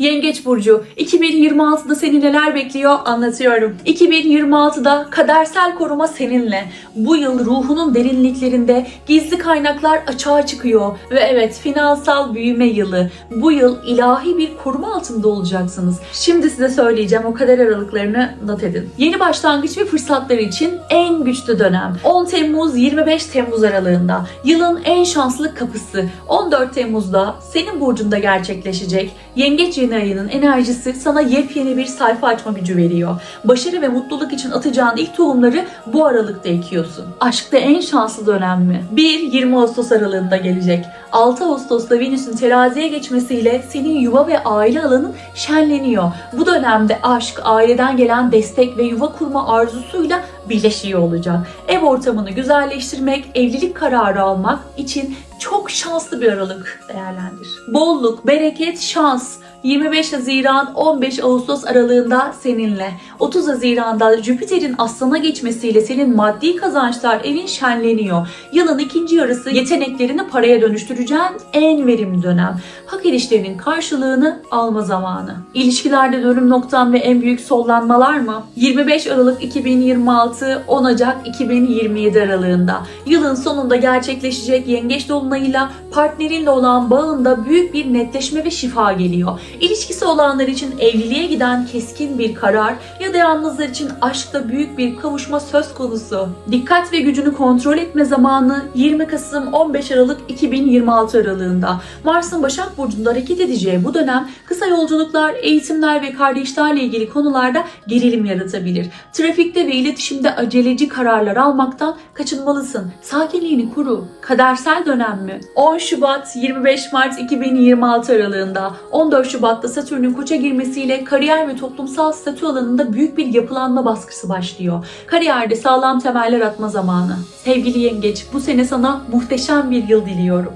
Yengeç Burcu, 2026'da seni neler bekliyor anlatıyorum. 2026'da kadersel koruma seninle. Bu yıl ruhunun derinliklerinde gizli kaynaklar açığa çıkıyor. Ve evet finansal büyüme yılı. Bu yıl ilahi bir koruma altında olacaksınız. Şimdi size söyleyeceğim o kader aralıklarını not edin. Yeni başlangıç ve fırsatlar için en güçlü dönem. 10 Temmuz 25 Temmuz aralığında yılın en şanslı kapısı. 14 Temmuz'da senin burcunda gerçekleşecek. Yengeç ayının enerjisi sana yepyeni bir sayfa açma gücü veriyor. Başarı ve mutluluk için atacağın ilk tohumları bu aralıkta ekiyorsun. Aşkta en şanslı dönem mi? 1-20 Ağustos aralığında gelecek. 6 Ağustos'ta Venüs'ün teraziye geçmesiyle senin yuva ve aile alanın şenleniyor. Bu dönemde aşk, aileden gelen destek ve yuva kurma arzusuyla birleşiyor olacak. Ev ortamını güzelleştirmek, evlilik kararı almak için çok şanslı bir aralık değerlendir. Bolluk, bereket, şans 25 Haziran 15 Ağustos aralığında seninle. 30 Haziran'da Jüpiter'in Aslan'a geçmesiyle senin maddi kazançlar evin şenleniyor. Yılın ikinci yarısı yeteneklerini paraya dönüştüreceğin en verimli dönem. Hak edişlerinin karşılığını alma zamanı. İlişkilerde dönüm noktan ve en büyük sollanmalar mı? 25 Aralık 2026 10 Ocak 2027 aralığında. Yılın sonunda gerçekleşecek yengeç dolunayıyla partnerinle olan bağında büyük bir netleşme ve şifa geliyor. İlişkisi olanlar için evliliğe giden keskin bir karar ya da yalnızlar için aşkta büyük bir kavuşma söz konusu. Dikkat ve gücünü kontrol etme zamanı 20 Kasım 15 Aralık 2026 aralığında. Mars'ın Başak Burcu'nda hareket edeceği bu dönem kısa yolculuklar, eğitimler ve kardeşlerle ilgili konularda gerilim yaratabilir. Trafikte ve iletişimde aceleci kararlar almaktan kaçınmalısın. Sakinliğini kuru. Kadersel dönem mi? 10 Şubat 25 Mart 2026 aralığında 14 Şubat'ta Satürn'ün koça girmesiyle kariyer ve toplumsal statü alanında büyük bir yapılanma baskısı başlıyor. Kariyerde sağlam temeller atma zamanı. Sevgili yengeç bu sene sana muhteşem bir yıl diliyorum.